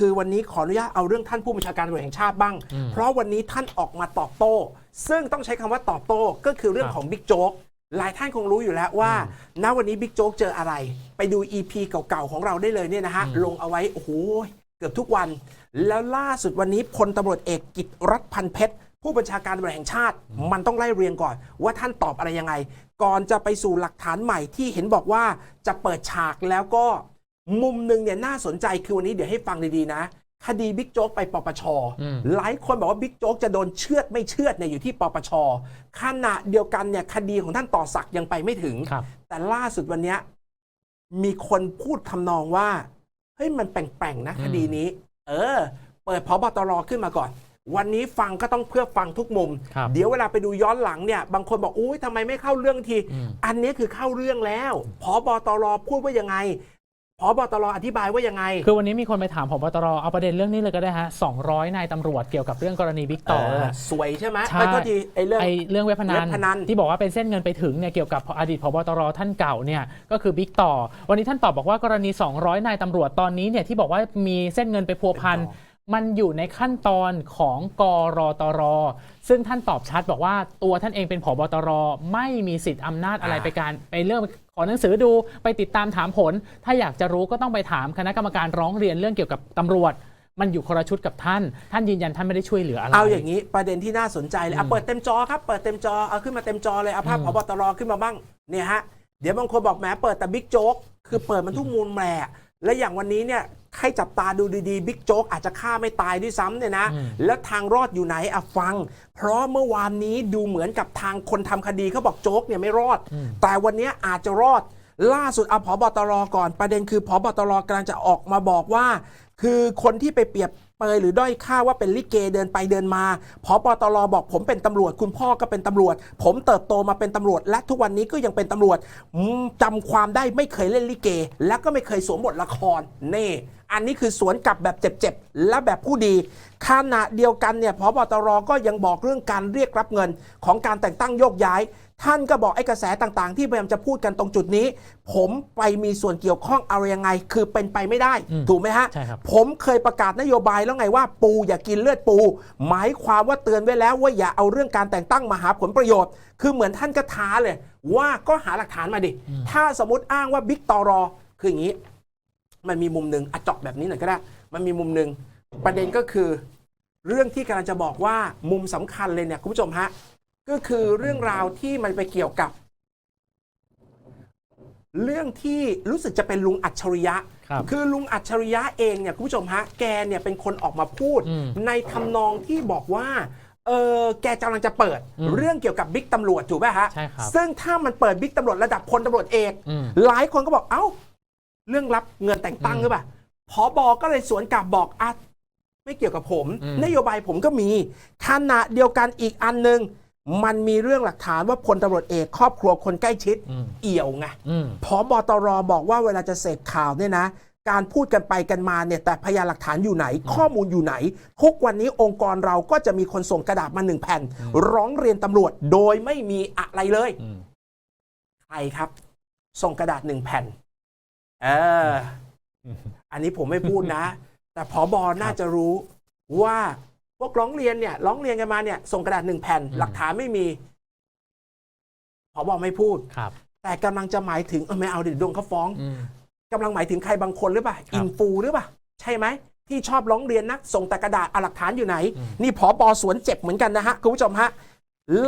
คือวันนี้ขออนุญาตเอาเรื่องท่านผู้บัญชาการตำรวจแห่งชาติบ้างอืมเพราะวันนี้ท่านออกมาตอบโต้ ซึ่งต้องใช้คำว่าตอบโต้ก็คือเรื่องครับของบิ๊กโจ๊กหลายท่านคงรู้อยู่แล้วว่า ณวันนี้บิ๊กโจ๊กเจออะไร ไปดู EP เก่าๆของเราได้เลยเนี่ยนะฮะอืมลงเอาไว้โอ้โหเกือบทุกวัน แล้วล่าสุดวันนี้พลตำรวจเอกกิตรัฐพันเพชรผู้บัญชาการตำรวจแห่งชาติ มันต้องไล่เรียงก่อน ว่าท่านตอบอะไรยังไง ก่อนจะไปสู่หลักฐานใหม่ที่เห็นบอกว่าจะเปิดฉากแล้วก็ มุมหนึ่งเนี่ยน่าสนใจคือวันนี้เดี๋ยวให้ฟังดีๆนะ คดีบิ๊กโจ๊กไปปปชอืมหลายคนบอกว่าบิ๊กโจ๊กจะโดนเชือดไม่เชือดเนี่ยอยู่ที่ปปชขณะเดียวกันเนี่ยคดีของท่านต่อศักดิ์ยังไปไม่ถึงครับแต่ล่าสุดวันเนี้ยมีคนพูดทำนองว่าเฮ้ยมันแปลงๆนะอืมคดีนี้ เออ เปิดพบตรขึ้นมาก่อนวันนี้ฟังก็ต้องเพื่อฟังทุกมุมครับเดี๋ยวเวลาไปดูย้อนหลังเนี่ย บางคนบอกอุ้ยทำไมไม่เข้าเรื่องทีอืมอันนี้คือเข้าเรื่องแล้วพบตรพูดว่ายังไง พบตรอธิบายว่ายังไง คือวันนี้มีคนไปถามผบตรเอาประเด็นเรื่องนี้เลยก็ได้ฮะ200นายตำรวจเกี่ยวกับเรื่องกรณีบิ๊กต่อเออสวยใช่ไหมใช่ไม่ก็ทีไอ้เรื่องไอ้เรื่องเว็บพนัเว็นบพนันที่บอกว่าเป็นเส้นเงินไปถึงเนี่ยเกี่ยวกับอดีตผบตรท่านเก่าเนี่ยก็คือบิ๊กต่อ วันนี้ท่านตอบบอกว่ากรณี 200นายตำรวจตอนนี้เนี่ยที่บอกว่ามีเส้นเงินไปพัวพันเป็นต่อ มันอยู่ในขั้นตอนของกรตร ซึ่งท่านตอบชัดบอกว่าตัวท่านเองเป็นผบตร ไม่มีสิทธิ์อำนาจอะไรไปการไปเรื่องขอหนังสือดูไปติดตามถามผล ถ้าอยากจะรู้ก็ต้องไปถามคณะกรรมการร้องเรียนเรื่องเกี่ยวกับตำรวจ มันอยู่คนละชุดกับท่าน ท่านยืนยันท่านไม่ได้ช่วยเหลืออะไร เอาอย่างนี้ประเด็นที่น่าสนใจเลยอือะมเปิดเต็มจอครับเปิดเต็มจอเอาขึ้นมาเต็มจอเลยเอาภาพอืพมบตรขึ้นมาบ้างเนี่ยฮะเดี๋ยวบางคนบอกแหมเปิดแต่บิ๊กโจ๊กคือเปิดมันทุกมูลแหละและอย่างวันนี้เนี่ย ให้จับตาดูดีๆบิ๊กโจ๊กอาจจะฆ่าไม่ตายด้วยซ้ำเนี่ยนะอืมแล้วทางรอดอยู่ไหนอะฟัง เพราะเมื่อวานนี้ดูเหมือนกับทางคนทำคดีเขาบอกโจ๊กเนี่ยไม่รอด แต่วันนี้อาจจะรอด ล่าสุดเอาพบตรก่อนประเด็นคือพบตรกำลังจะออกมาบอกว่า คือคนที่ไปเปรียบเปยหรือด้อยค่าว่าเป็นลิเกเดินไปเดินมาพบตรบอกผมเป็นตำรวจ คุณพ่อก็เป็นตำรวจ ผมเติบโตมาเป็นตำรวจ และทุกวันนี้ก็ยังเป็นตำรวจอืมจำความได้ไม่เคยเล่นลิเก และก็ไม่เคยสวมบทละครนี่ อันนี้คือสวนกลับแบบเจ็บๆ และแบบผู้ดีขณะเดียวกันเนี่ยพบตรก็ยังบอกเรื่องการเรียกรับเงินของการแต่งตั้งโยกย้าย ท่านก็บอกไอ้กระแสต่างๆ ที่พยายามจะพูดกันตรงจุดนี้ ผมไปมีส่วนเกี่ยวข้องอะไรยังไง คือเป็นไปไม่ได้อืมถูกไหมฮะใช่ครับผมเคยประกาศนโยบายแล้วไงว่าปูอย่ากินเลือดปู หมายความว่าเตือนไว้แล้วว่าอย่าเอาเรื่องการแต่งตั้งมาหาผลประโยชน์ คือเหมือนท่านก็ท้าเลย ว่าก็หาหลักฐานมาดิถ้าสมมติอ้างว่าบิ๊กตอรอคืออย่างนี้ มันมีมุมหนึ่งอะเจาะแบบนี้หน่อยก็ได้ มันมีมุมหนึ่งประเด็นก็คือ เรื่องที่กำลังจะบอกว่ามุมสำคัญเลยเนี่ยคุณผู้ชมฮะก็คือเรื่องราวที่มันไปเกี่ยวกับ เรื่องที่รู้สึกจะเป็นลุงอัจฉริยะครับคือลุงอัจฉริยะเองเนี่ยคุณผู้ชมฮะแกเนี่ยเป็นคนออกมาพูดอืมในทำนองที่บอกว่าเออแกกำลังจะเปิดอืมเรื่องเกี่ยวกับบิ๊กตำรวจถูกไหมฮะใช่ครับซึ่งถ้ามันเปิดบิ๊กตำรวจระดับพลตำรวจเอกอืมหลายคนก็บอกเอ้า เรื่องรับเงินแต่งตั้งอืมหรือเปล่าพอบอก็เลยสวนกลับบอกอะไม่เกี่ยวกับผมอืมนโยบายผมก็มีขณะเดียวกันอีกอันหนึ่งมันมีเรื่องหลักฐานว่าพลตำรวจเอกครอบครัวคนใกล้ชิดอืมเอี่ยวไงอืมพอบตรบอกว่าเวลาจะเสพข่าวเนี่ยนะ การพูดกันไปกันมาเนี่ยแต่พยานหลักฐานอยู่ไหน ข้อมูลอยู่ไหน ทุกวันนี้องค์กรเราก็จะมีคนส่งกระดาษมาหนึ่งแผ่น ร้องเรียนตำรวจโดยไม่มีอะไรเลยอืมใครครับ ส่งกระดาษหนึ่งแผ่น เออ อันนี้ผมไม่พูดนะ แต่ผอบอน่าจะรู้ว่าพวกร้องเรียนเนี่ยร้องเรียนกันมาเนี่ยส่งกระดาษหนึ่งแผ่นอืมหลักฐานไม่มีผอบอไม่พูดครับ แต่กำลังจะหมายถึงเออไม่เอาเดี๋ยวโดนเขาฟ้องอืมกำลังหมายถึงใครบางคนหรือเปล่าครับอินฟูหรือเปล่าใช่ไหมที่ชอบร้องเรียนนักส่งแต่กระดาษเอาหลักฐานอยู่ไหนอืมนี่ผอบอสวนเจ็บเหมือนกันนะฮะคุณผู้ชมฮะ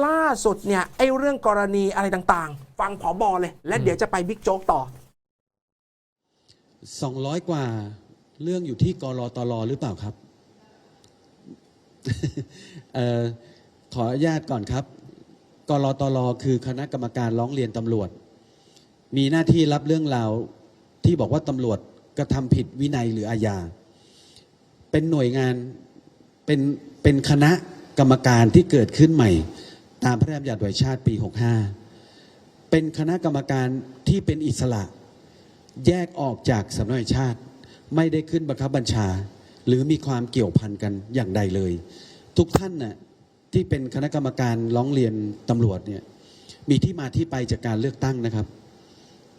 ล่าสุดเนี่ยไอ้เรื่องกรณีอะไรต่างๆ ฟังผอบอเลย และเดี๋ยวจะไปบิ๊กโจ๊กต่อ 200 กว่าเรื่องอยู่ที่กรอตลอหรือเปล่าครับออขออนุญาตก่อนครับกรอตลอคือคณะกรรมการร้องเรียนตำรวจ มีหน้าที่รับเรื่องราวที่บอกว่าตำรวจกระทำผิดวินัยหรืออาญา เป็นหน่วยงานเป็นเป็นคณะกรรมการที่เกิดขึ้นใหม่ ตามพระราชบัญญัติโดยชาติปี 65 เป็นคณะกรรมการที่เป็นอิสระ แยกออกจากสำนักงานชาติ ไม่ได้ขึ้นบังคับบัญชา หรือมีความเกี่ยวพันกันอย่างใดเลย ทุกท่านน่ะที่เป็นคณะกรรมการร้องเรียนตำรวจเนี่ยมีที่มาที่ไปจากการเลือกตั้งนะครับ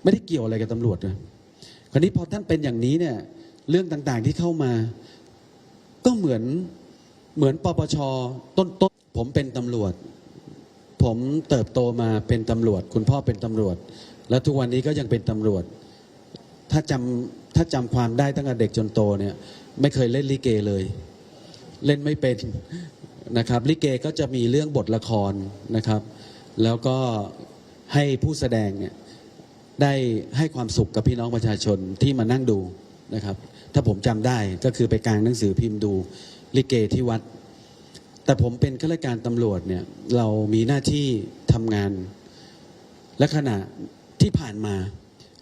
ไม่ได้เกี่ยวอะไรกับตำรวจนะคราวนี้พอท่านเป็นอย่างนี้เนี่ยเรื่องต่างๆที่เข้ามา ก็เหมือนเหมือนปปชต้นต้นผมเป็นตำรวจ ผมเติบโตมาเป็นตำรวจ คุณพ่อเป็นตำรวจ แล้วทุกวันนี้ก็ยังเป็นตำรวจ ถ้าจำถ้าจำความได้ตั้งแต่เด็กจนโตเนี่ยไม่เคยเล่นลิเกเลย เล่นไม่เป็นนะครับลิเกก็จะมีเรื่องบทละครนะครับ แล้วก็ให้ผู้แสดงเนี่ยได้ให้ความสุขกับพี่น้องประชาชนที่มานั่งดูนะครับ ถ้าผมจำได้ก็คือไปกลางหนังสือพิมพ์ดูลิเกที่วัด แต่ผมเป็นข้าราชการตำรวจเนี่ยเรามีหน้าที่ทำงาน และขณะที่ผ่านมา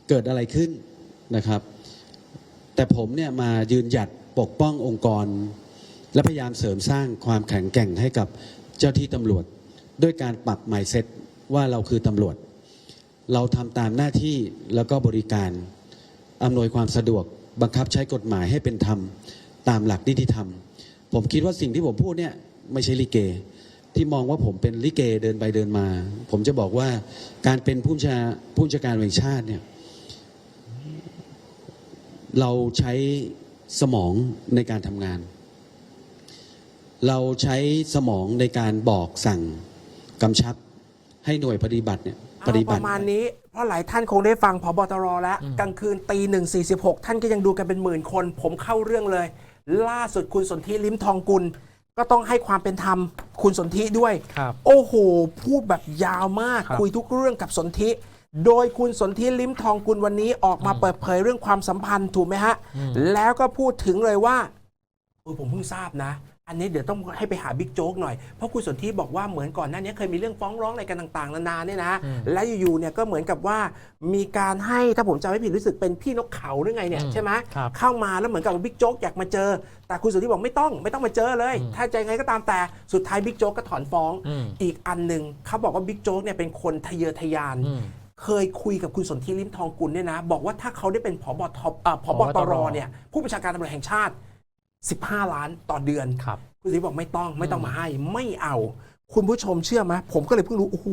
เกิดอะไรขึ้น นะครับ แต่ผมเนี่ยมายืนหยัดปกป้ององค์กร และพยายามเสริมสร้างความแข็งแกร่งให้กับเจ้าที่ตำรวจ ด้วยการปรับหมเซตว่าเราคือตำรวจ เราทำตามหน้าที่แล้วก็บริการอำนวยความสะดวกบังคับใช้กฎหมายให้เป็นธรรม ตามหลักนิติธรรม ผมคิดว่าสิ่งที่ผมพูดเนี่ยไม่ใช่ลิเก ที่มองว่าผมเป็นลิเกเดินไปเดินมา ผมจะบอกว่าการเป็นผู้ชาผู้ชาการแห่งชาติเนี่ย เราใช้สมองในการทำงาน เราใช้สมองในการบอกสั่งกำชับให้หน่วยปฏิบัติเนี่ยปฏิเอาบัปติระมาณนี้ เพราะหลายท่านคงได้ฟังพบตรแล้ว กลางคืนตีหนึ่งสี่สิบหกท่านก็ยังดูกันเป็นหมื่นคน ผมเข้าเรื่องเลย ล่าสุดคุณสนธิลิ้มทองกุล ก็ต้องให้ความเป็นธรรมคุณสนธิด้วยครับโอ้โห พูดแบบยาวมากครับคุยทุกเรื่องกับสนธิ โดยคุณสนธิลิ้มทองกุลวันนี้ออกมาเปิดเผยเรื่องความสัมพันธ์ถูกไหมฮะ แล้วก็พูดถึงเลยว่าเออผมเพิ่งทราบนะ อันนี้เดี๋ยวต้องให้ไปหาบิ๊กโจ๊กหน่อย เพราะคุณสนธิบอกว่าเหมือนก่อนหน้านี้เคยมีเรื่องฟ้องร้องอะไรกันต่างๆ นานาเนี่ยนะ และอยู่ๆเนี่ยก็เหมือนกับว่ามีการให้ถ้าผมจำไม่ผิดรู้สึกเป็นพี่นกเขาหรือไงเนี่ยอืมใช่ไหมครับเข้ามาแล้วเหมือนกับว่าบิ๊กโจ๊กอยากมาเจอ แต่คุณสนธิบอกไม่ต้องไม่ต้องมาเจอเลย ถ้าจะยังไงก็ตามแต่สุดท้ายบิ๊กโจ๊กก็ถอนฟ้องอืมอีกอันหนึ่งเขาบอกว่าบิ๊กโจ๊กเนี่ยเป็นคนทะเยอทะยานอืม เคยคุยกับคุณสนธิลิ้มทองกุลเนี่ยนะ บอกว่าถ้าเขาได้เป็นผบทเอ่อผบผบตตรรเนี่ยผู้บัญชาการตำรวจแห่งชาติ 15 ล้านต่อเดือนครับคุณสนธิบอกไม่ต้องไม่ต้องมาให้ไม่เอา คุณผู้ชมเชื่อไหมผมก็เลยเพิ่งรู้โอ้โห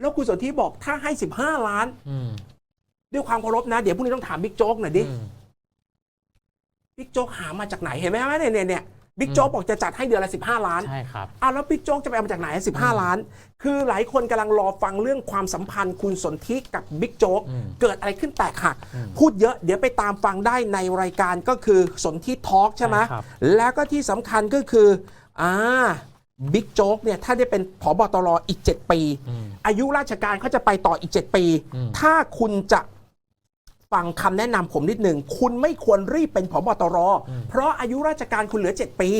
แล้วคุณสนธิบอกถ้าให้ 15 ล้านอืมด้วยความเคารพนะ เดี๋ยวพรุ่งนี้ต้องถามบิ๊กโจ๊กหน่อยดิอืมบิ๊กโจ๊กหามาจากไหนเห็นไหมฮะเนี่ยเนี่ยเนี่ย บิ๊กโจ๊กบอกจะจัดให้เดือนละ 15 ล้านใช่ครับอ้าวแล้วบิ๊กโจ๊กจะไปเอามาจากไหน 15 ล้าน คือหลายคนกำลังรอฟังเรื่องความสัมพันธ์คุณสนธิกับบิ๊กโจ๊กอืมเกิดอะไรขึ้นแตกหัก พูดเยอะเดี๋ยวไปตามฟังได้ในรายการก็คือสนธิทอล์กใช่ไหมใช่ครับแล้วก็ที่สำคัญก็คืออ่าบิ๊กโจ๊กเนี่ยถ้าได้เป็นผบตรอีก 7 ปีอืมอายุราชการเขาจะไปต่ออีก 7 ปีอืมถ้าคุณจะ ฟังคำแนะนำผมนิดหนึ่ง คุณไม่ควรรีบเป็นผบตร เพราะอายุราชการคุณเหลือ 7 ปี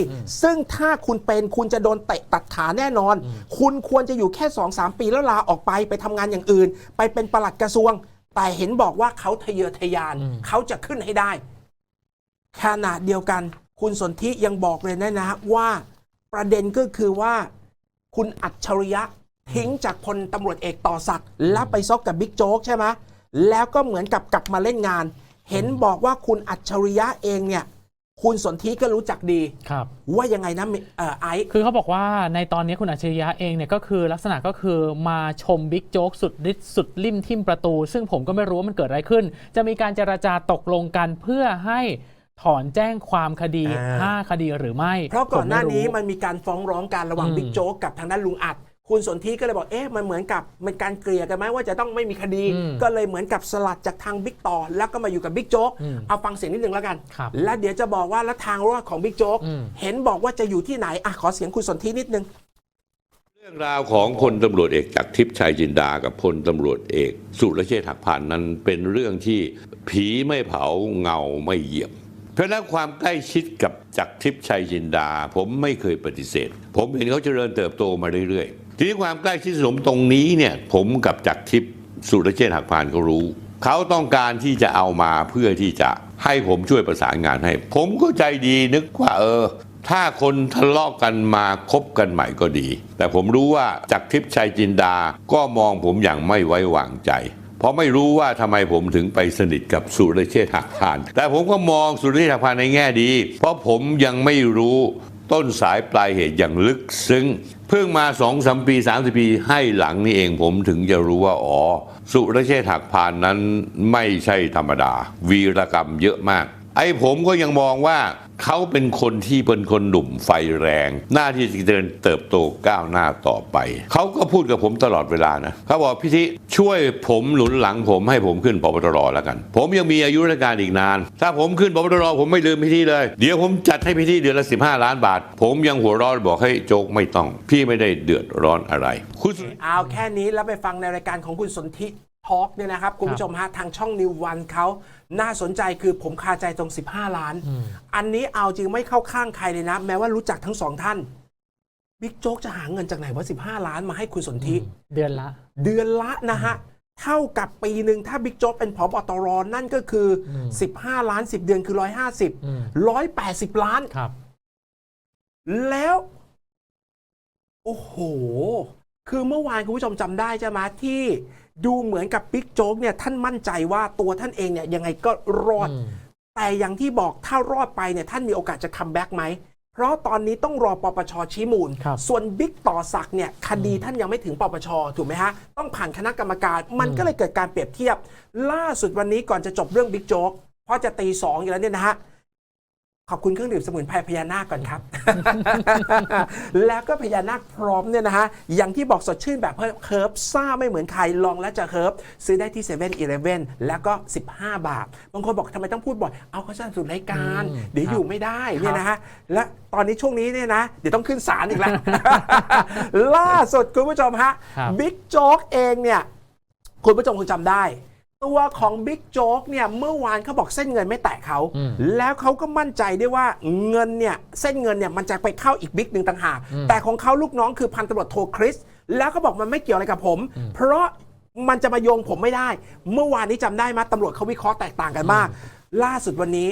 ซึ่งถ้าคุณเป็นคุณจะโดนเตะตัดขาแน่นอน คุณควรจะอยู่แค่ 2-3 ปีแล้วลาออกไปไปทำงานอย่างอื่น ไปเป็นปลัดกระทรวง แต่เห็นบอกว่าเขาทะเยอทะยานอืมเขาจะขึ้นให้ได้ขนาดเดียวกัน คุณสนธิยังบอกเลยนะนะว่าประเด็นก็คือว่า คุณอัจฉริยะทิ้งจากพลตำรวจเอกต่อศักดิ์แล้วไปซอกกับบิ๊กโจ๊กใช่ไหม แล้วก็เหมือนกับกลับมาเล่นงาน เห็นบอกว่าคุณอัจฉริยะเองเนี่ย คุณสนธิก็รู้จักดีครับ ว่ายังไงนะเอ่อไอซ์คือเขาบอกว่าในตอนนี้คุณอัจฉริยะเองเนี่ยก็คือลักษณะก็คือมาชมบิ๊กโจ๊กสุดฤทธิ์สุดริมทิมประตู ซึ่งผมก็ไม่รู้ว่ามันเกิดอะไรขึ้น จะมีการเจราจาตกลงกันเพื่อให้ถอนแจ้งความคดีอ่า5คดีหรือไม่ เพราะก่อนหน้านี้ผมไรู้มันมีการฟ้องร้องกันระหว่างอืมบิ๊กโจ๊กกับทางด้านลุงอัด คุณสนธิก็เลยบอกเอ๊ะมันเหมือนกับมันการเกลี่ยกันไหมว่าจะต้องไม่มีคดี อืมก็เลยเหมือนกับสลัดจากทางบิ๊กต่อ แล้วก็มาอยู่กับบิ๊กโจ๊กอืมเอาฟังเสียงนิดนึงแล้วกัน ครับแล้วเดี๋ยวจะบอกว่าแล้วทางรอดของบิ๊กโจ๊กอืม เห็นบอกว่าจะอยู่ที่ไหนอะขอเสียงคุณสนธินิดนึง เรื่องราวของพลตำรวจเอกจากทิพย์ชัยจินดากับพลตำรวจเอก สุรเชษฐ์หักพานนั้นเป็นเรื่องที่ผีไม่เผาเงาไม่เหยียบ เพราะฉะนั้นความใกล้ชิดกับจากทิพย์ชัยจินดา ผมไม่เคยปฏิเสธ ผมเห็นเขาเจริญเติบโตมาเรื่อยๆ ทีนี้ความใกล้ชิดสมตรงนี้เนี่ยผมกับจากรทิพย์สุรเชษฐ์หักพานก็รู้ เขาต้องการที่จะเอามาเพื่อที่จะให้ผมช่วยประสานงานให้ ผมก็ใจดีนึกว่าเออ ถ้าคนทะเลาะกันมาคบกันใหม่ก็ดี แต่ผมรู้ว่าจากทิพย์ชัยจินดาก็มองผมอย่างไม่ไว้วางใจเพราะไม่รู้ว่าทำไมผมถึงไปสนิทกับสุรเชษฐ์หักพาน แต่ผมก็มองสุรเชษฐ์หักพานในแง่ดี เพราะผมยังไม่รู้ต้นสายปลายเหตุอย่างลึกซึ้ง เพิ่งมาสองสามปีสามสิบปีให้หลังนี่เองผมถึงจะรู้ว่าอ๋อสุรเชษฐ์หักพานนั้นไม่ใช่ธรรมดา วีรกรรมเยอะมาก ไอ้ผมก็ยังมองว่าเขาเป็นคนที่เป็นคนหนุ่มไฟแรง หน้าที่จะเดินเติบโตก้าวหน้าต่อไป เขาก็พูดกับผมตลอดเวลานะเขาบอกพี่ทิช่วยผมหนุนหลังผมให้ผมขึ้นพบตรแล้วกัน ผมยังมีอายุราชการอีกนาน ถ้าผมขึ้นพบตรผมไม่ลืมพี่ทิเลย เดี๋ยวผมจัดให้พี่ทิเดือนละ 15 ล้านบาท ผมยังหัวร้อนบอกให้โจกไม่ต้อง พี่ไม่ได้เดือดร้อนอะไรคุณเอาแค่นี้แล้วไปฟังในรายการของคุณสนธิ ทอล์กเนี่ยนะครับคุณผู้ชมฮะทางช่องนิววันเขาน่าสนใจคือผมคาใจตรง 15 ล้าน อันนี้เอาจริงไม่เข้าข้างใครเลยนะ แม้ว่ารู้จักทั้งสองท่านบิ๊กโจ๊กจะหาเงินจากไหนว่า 15 ล้านมาให้คุณสนธิเดือนละ เดือนละนะฮะเท่ากับปีหนึ่งถ้าบิ๊กโจ๊กเป็นผบตรนั่นก็คืออ15 ล้าน 10 เดือนคืออืม150 180 ล้านครับ แล้ว โอ้โห คือเมื่อวานคุณผู้ชมจำได้ใช่ไหมที่ ดูเหมือนกับบิ๊กโจ๊กเนี่ยท่านมั่นใจว่าตัวท่านเองเนี่ยยังไงก็รอดอืมแต่อย่างที่บอกถ้ารอดไปเนี่ยท่านมีโอกาสจะคัมแบ็กไหม เพราะตอนนี้ต้องรอปปชชี้มูลครับส่วนบิ๊กต่อศักดิ์เนี่ยคดีท่านยังไม่ถึงปปชถูกไหมฮะ ต้องผ่านคณะกรรมการ มันก็เลยเกิดการเปรียบเทียบ ล่าสุดวันนี้ก่อนจะจบเรื่องบิ๊กโจ๊กเพราะจะตีสองอยู่แล้วเนี่ยนะฮะ ขอบคุณเครื่องดื่มสมุนไพรพญานาคก่อนครับ แล้วก็พญานาคพร้อมเนี่ยนะฮะ อย่างที่บอกสดชื่นแบบเคิร์ฟซ่าไม่เหมือนใคร ลองแล้วจะเคิร์ฟซื้อได้ที่7 e เ e ่ e อแล้วก็ 15 บาท บางคนบอกทำไมต้องพูดบ่อย เอาเขาสนับสนุนรายการอืมเดี๋ยวครับอยู่ไม่ได้เนี่ยนะฮะ และตอนนี้ช่วงนี้เนี่ยนะ เดี๋ยวต้องขึ้นศาลอีกแล้ว ล่าสุดคุณผู้ชมฮะครับบิ๊กโจ๊กเองเนี่ยคุณผู้ชมคงจำได้ ตัวของบิ๊กโจ๊กเนี่ยเมื่อวานเขาบอกเส้นเงินไม่แตะเขาอืมแล้วเขาก็มั่นใจด้วยว่าเงินเนี่ยเส้นเงินเนี่ยมันจะไปเข้าอีกบิ๊กหนึ่งต่างหากอืมแต่ของเขาลูกน้องคือพันตำรวจโทคริส แล้วเขาบอกมันไม่เกี่ยวอะไรกับผม เพราะมันจะมาโยงผมไม่ได้ เมื่อวานนี้จำได้ไหมตำรวจเขาวิเคราะห์แตกต่างกันมาก ล่าสุดวันนี้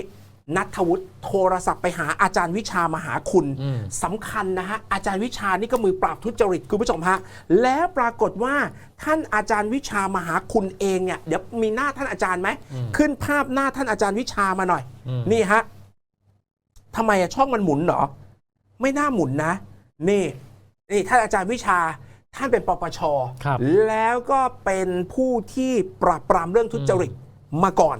นัทวุฒิโทรศัพท์ไปหาอาจารย์วิชามหาคุณอืมสำคัญนะฮะอาจารย์วิชานี่ก็มือปราบทุจริตคุณผู้ชมฮะแล้วปรากฏว่าท่านอาจารย์วิชามหาคุณเองเนี่ยเดี๋ยวมีหน้าท่านอาจารย์ไหมขึ้นภาพหน้าท่านอาจารย์วิชามาหน่อยอืมนี่ฮะทำไมอะช่องมันหมุนเหรอ ไม่น่าหมุนนะ นี่นี่ท่านอาจารย์วิชาท่านเป็นปปชครับแล้วก็เป็นผู้ที่ปราบปรามเรื่องทุจริตมาก่อน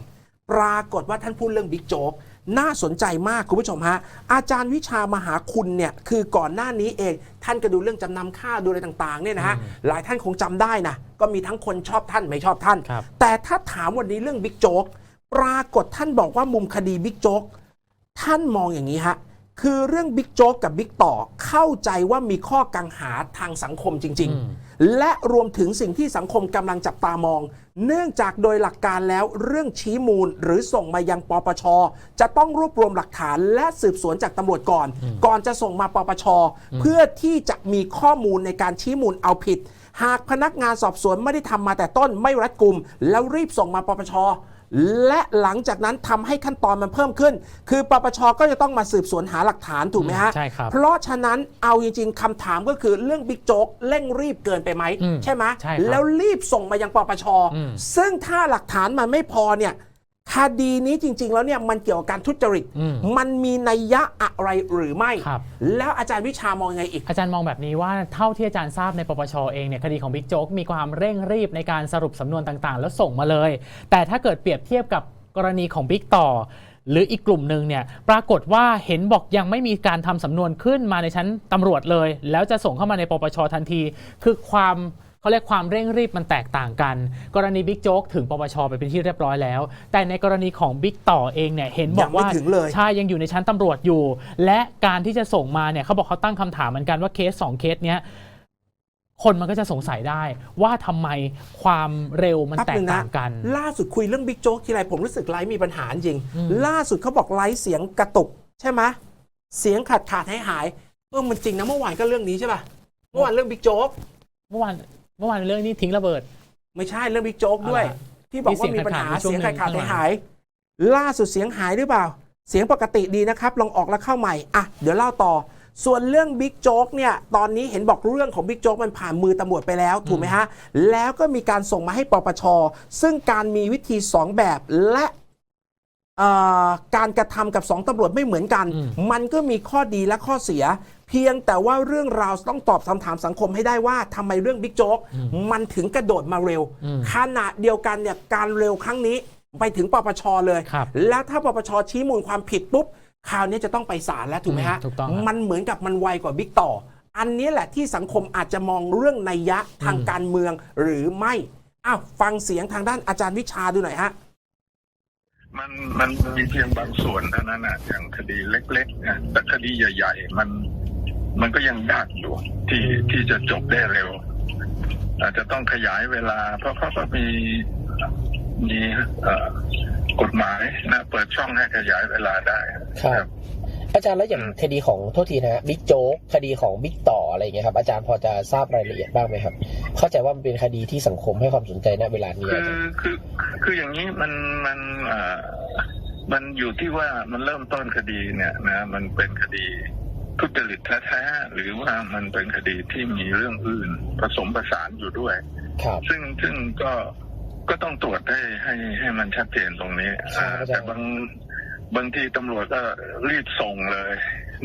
ปรากฏว่าท่านพูดเรื่องบิ๊กโจ๊ก น่าสนใจมากคุณผู้ชมฮะอาจารย์วิชามหาคุณเนี่ยคือก่อนหน้านี้เองท่านก็ดูเรื่องจำนำข้าวดูอะไรต่างๆเนี่ยนะฮะหลายท่านคงจำได้นะก็มีทั้งคนชอบท่านไม่ชอบท่าน ครับ แต่ถ้าถามวันนี้เรื่องบิ๊กโจ๊กปรากฏท่านบอกว่ามุมคดีบิ๊กโจ๊กท่านมองอย่างนี้ฮะคือเรื่องบิ๊กโจ๊กกับบิ๊กต่อเข้าใจว่ามีข้อกังหาทางสังคมจริงอืมๆและรวมถึงสิ่งที่สังคมกำลังจับตามอง เนื่องจากโดยหลักการแล้วเรื่องชี้มูลหรือส่งมายังปปช จะต้องรวบรวมหลักฐานและสืบสวนจากตำรวจก่อน ก่อนจะส่งมาปปช เพื่อที่จะมีข้อมูลในการชี้มูลเอาผิด หากพนักงานสอบสวนไม่ได้ทำมาแต่ต้นไม่รัดกุม แล้วรีบส่งมาปปช และหลังจากนั้นทำให้ขั้นตอนมันเพิ่มขึ้น คือปปชก็จะต้องมาสืบสวนหาหลักฐานถูกไหมฮะใช่ครับเพราะฉะนั้นเอาจริงๆคำถามก็คือเรื่องบิ๊กโจ๊กเร่งรีบเกินไปไหมอืมใช่ไหมใช่ครับแล้วรีบส่งมายังปปชอืมซึ่งถ้าหลักฐานมันไม่พอเนี่ย คดีนี้จริง ๆ แล้วเนี่ยมันเกี่ยวกับการทุจริต อืมมันมีนัยยะอะไรหรือไม่ ครับ แล้วอาจารย์วิชามองยังไงอีก อาจารย์มองแบบนี้ว่าเท่าที่อาจารย์ทราบในปปชเองเนี่ยคดีของบิ๊กโจ๊กมีความเร่งรีบในการสรุปสำนวนต่างๆ แล้วส่งมาเลย แต่ถ้าเกิดเปรียบเทียบกับกรณีของบิ๊กต่อ หรืออีกกลุ่มหนึ่งเนี่ยปรากฏว่าเห็นบอกยังไม่มีการทำสำนวนขึ้นมาในชั้นตำรวจเลย แล้วจะส่งเข้ามาในปปชทันที คือความ เขาเรียกความเร่งรีบมันแตกต่างกัน กรณีบิ๊กโจ๊กถึงปปชไปเป็นที่เรียบร้อยแล้ว แต่ในกรณีของบิ๊กต่อเองเนี่ยเห็นบอกว่ายังไม่ถึงเลย ใช่ยังอยู่ในชั้นตำรวจอยู่ และการที่จะส่งมาเนี่ยเขาบอกเขาตั้งคำถามเหมือนกันว่าเคสสองเคสเนี้ยคนมันก็จะสงสัยได้ว่าทำไมความเร็วมันแตป๊บกนึงะต่างกัน ล่าสุดคุยเรื่องบิ๊กโจ๊กทีไรผมรู้สึกไลฟ์มีปัญหาจริง ล่าสุดเขาบอกไลฟ์เสียงกระตุกใช่ไหมเสียงขาดขาดหายหายๆเออมันจริงนะเมื่อวานก็เรื่องนี้ใช่ป่ะเมื่อวานเรื่องบิ๊กโจ๊ก เมื่อวาน เมื่อวานเรื่องนี้ทิ้งระเบิด ไม่ใช่เรื่องบิ๊กโจ๊กด้วยอะไรที่บอกว่ามีมีเสียงปัญหาขาดๆอยู่ช่วงเสียงหนึ่ขาดงขาดข้างหลังหายๆล่าสุดเสียงหายหรือเปล่า เสียงปกติดีนะครับ ลองออกแล้วเข้าใหม่อะเดี๋ยวเล่าต่อ ส่วนเรื่องบิ๊กโจ๊กเนี่ยตอนนี้เห็นบอกเรื่องของบิ๊กโจ๊กมันผ่านมือตำรวจไปแล้วถูกไหมฮะแล้วก็มีการส่งมาให้ปปชซึ่งการมีวิธี2แบบและเอ่อ การกระทำกับ 2ตำรวจไม่เหมือนกันอืมมันก็มีข้อดีและข้อเสีย เพียงแต่ว่าเรื่องราวต้องตอบคำถามสังคมให้ได้ว่าทำไมเรื่องบิ๊กโจ๊กมันถึงกระโดดมาเร็วอืมขณะเดียวกันเนี่ยการเร็วครั้งนี้ไปถึงปปชเลยครับแล้วถ้าปปชชี้มูลความผิดปุ๊บคราวนี้จะต้องไปศาลแล้วถูกไหมฮะอืมถูกต้องครับมันเหมือนกับมันไวกว่าบิ๊กต่อ อันนี้แหละที่สังคมอาจจะมองเรื่องนัยยะทางการเมืองหรือไม่ อ้าวฟังเสียงทางด้านอาจารย์วิชาดูหน่อยฮะ มันมันมีเพียงบางส่วนเท่านั้นนะอย่างคดีเล็กๆนะแต่คดีใหญ่ ๆ มันมันก็ยังยากอยู่ที่ที่จะจบได้เร็ว อาจจะต้องขยายเวลา เพราะเขาก็มีมีกฎหมายนะเปิดช่องให้ขยายเวลาได้ครับ อาจารย์แล้วอย่างคดีของโทษทีนะฮะบิ๊กโจ๊กคดีของบิ๊กต่ออะไรอย่างเงี้ยครับอาจารย์พอจะทราบรายละเอียดบ้างไหมครับ เข้าใจว่ามันเป็นคดีที่สังคมให้ความสนใจณเวลานี้คืออาจารย์คือคืออย่างนี้มันมันเอ่อมันอยู่ที่ว่ามันเริ่มต้นคดีเนี่ยนะมันเป็นคดีทุจริตแท้ๆหรือว่ามันเป็นคดีที่มีเรื่องอื่น ผสมผสานอยู่ด้วยครับซึ่งซึ่งก็ก็ต้องตรวจให้ให้ให้มันชัดเจนตรงนี้ใช่ครับอาจารย์แต่บาง บางทีตำรวจก็รีบส่งเลย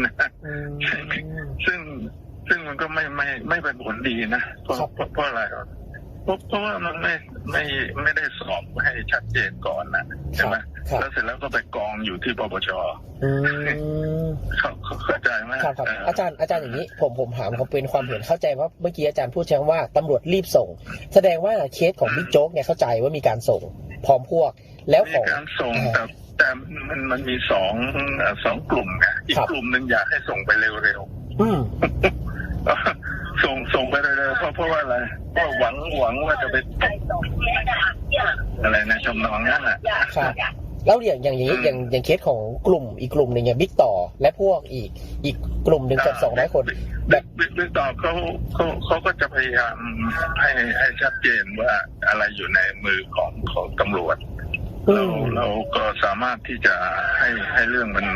นะอืมซึ่งซึ่งมันก็ไม่ไม่ไม่เป็นผลดีนะเพราะครับเพราะเพราะอะไรครับเพราะเพราะว่ามันไม่ไม่ไม่ได้สอบให้ชัดเจนก่อนนะใช่ไหมครับแล้วเสร็จแล้วก็ไปกองอยู่ที่ปปชอืมเข้าเข้าใจไหมครับครับเอาจารย์อาจารย์อย่างนี้ผมผมถามเขาเป็นความเห็นเข้าใจว่าเมื่อกี้อาจารย์พูดใช้คำว่าตำรวจรีบส่ง แสดงว่าเคสของบิ๊กโจ๊กเนี่ยเข้าใจว่ามีการส่ง พร้อมพวก แล้วขมีอง การส่งอ่าแต่แต่มันมันมีสองเอ่อสองกลุ่มไงอีกครับกลุ่มหนึ่งอยากให้ส่งไปเร็วอืมๆส่งส่งไปเร็วๆเพราะเพราะว่าอะไรเพราะหวังหวังว่าจะไปตกอะไรในชมนองนั้นอะครับ แล้วอย่างอย่างนี้อย่างอย่างเคสของกลุ่มอีกกลุ่มหนึ่งอย่างบิ๊กต่อ และพวกอีกอีกกลุ่มหนึ่งเกับสองร้อยคน แบบบิ๊กบิ๊กต่อเขาเขาเขาก็จะพยายามให้ให้ชัดเจนว่าอะไรอยู่ในมือของของตำรวจอืเรามเราก็สามารถที่จะให้ให้เรื่องมัน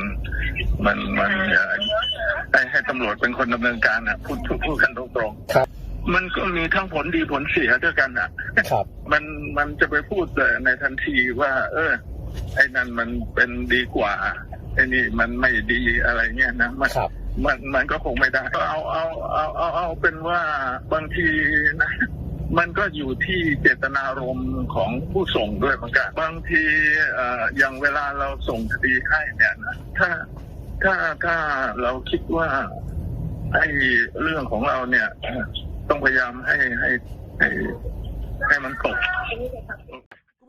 มันมันเอ่อให้ให้ตำรวจเป็นคนดำเนินการอะพูดพูดพูดกันตรงๆครับมันก็มีทั้งผลดีผลเสียด้วยกันอะ ครับ มันมันจะไปพูดแต่ในทันทีว่า เออ ไอ้นั่นมันเป็นดีกว่าไอ้นี่มันไม่ดีอะไรเงี้ยนะมันครับ มันมันก็คงไม่ได้เอาเอาเอาเอาเอาเป็นว่าบางทีนะ มันก็อยู่ที่เจตนารมณ์ของผู้ส่งด้วยเหมือนกันบางทีเอ่ออย่างเวลาเราส่งคดีให้เนี่ยนะถ้าถ้าถ้าเราคิดว่าไอ้เรื่องของเราเนี่ย ต้องพยายามให้ให้ให้ให้มันตกคุณ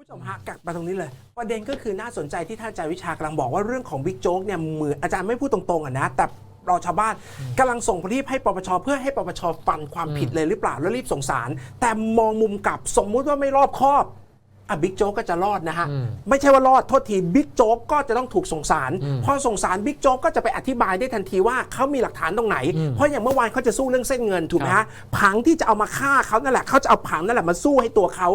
ผู้ชมฮะกลับมาตรงนี้เลย ประเด็นก็คือน่าสนใจที่ท่านอาจารย์วิชากำลังบอกว่าเรื่องของบิ๊กโจ๊กเนี่ยเหมือนอาจารย์ไม่พูดตรงๆอะนะแต่เราชาวบ้านกำลังส่งรีบให้ปปชเพื่อให้ปปชฟันความผิดเลยหรือเปล่าแล้วรีบส่งสาร แต่มองมุมกลับสมมุติว่าไม่รอบคอบอะบิ๊กโจ๊กก็จะรอดนะฮะ อืมไม่ใช่ว่ารอดโทษทีบิ๊กโจ๊กก็จะต้องถูกส่งสารอืมพอส่งสารบิ๊กโจ๊กก็จะไปอธิบายได้ทันทีว่าเขามีหลักฐานตรงไหน อืมเพราะอย่างเมื่อวานเขาจะสู้เรื่องเส้นเงินถูกไหมครัฮะบผังที่จะเอามาฆ่าเขานั่นแหละเขาจะเอาผังนั่นแหละมาสู้ให้ตัวเขา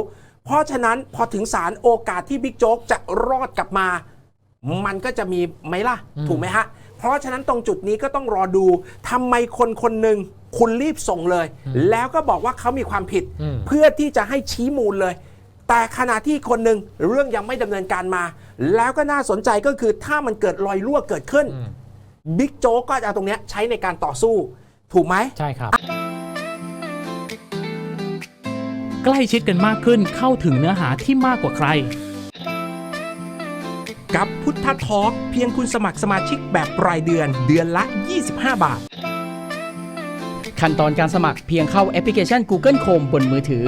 เพราะฉะนั้นพอถึงศาลโอกาสที่บิ๊กโจ๊กจะรอดกลับมา มันก็จะมีไหมล่ะอืมถูกไหมฮะ เพราะฉะนั้นตรงจุดนี้ก็ต้องรอดูทำไมคนคนหนึ่งคุณรีบส่งเลย แล้วก็บอกว่าเขามีความผิดอืมเพื่อที่จะให้ชี้มูลเลย แต่ขณะที่คนหนึ่งเรื่องยังไม่ดำเนินการมา แล้วก็น่าสนใจก็คือถ้ามันเกิดรอยรั่วเกิดขึ้นอืมบิ๊กโจ๊กก็จะเอาตรงเนี้ยใช้ในการต่อสู้ ถูกไหมใช่ครับ ใกล้ชิดกันมากขึ้นเข้าถึงเนื้อหาที่มากกว่าใคร กับพุทธทอล์กเพียงคุณสมัครสมาชิกแบบรายเดือนเดือนละ 25 บาท ขั้นตอนการสมัครเพียงเข้าแอปพลิเคชัน Google Chrome บนมือถือ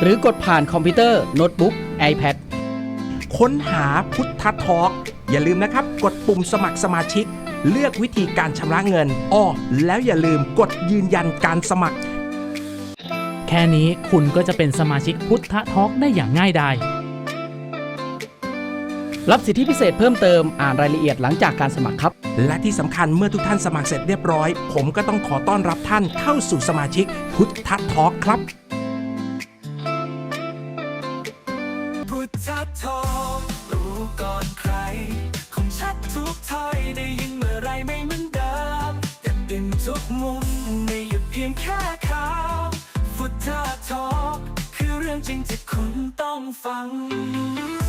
หรือกดผ่านคอมพิวเตอร์ โน้ตบุ๊ก iPad ค้นหาพุทธทอล์กอย่าลืมนะครับ กดปุ่มสมัครสมาชิก เลือกวิธีการชำระเงินอ้อแล้วอย่าลืมกดยืนยันการสมัคร แค่นี้คุณก็จะเป็นสมาชิกพุทธทอล์กได้อย่างง่ายดายรับสิทธิพิเศษเพิ่มเติมอ่านรายละเอียดหลังจากการสมัครครับ และที่สำคัญเมื่อทุกท่านสมัครเสร็จเรียบร้อย ผมก็ต้องขอต้อนรับท่านเข้าสู่สมาชิกพุทธทอล์กครับ พุ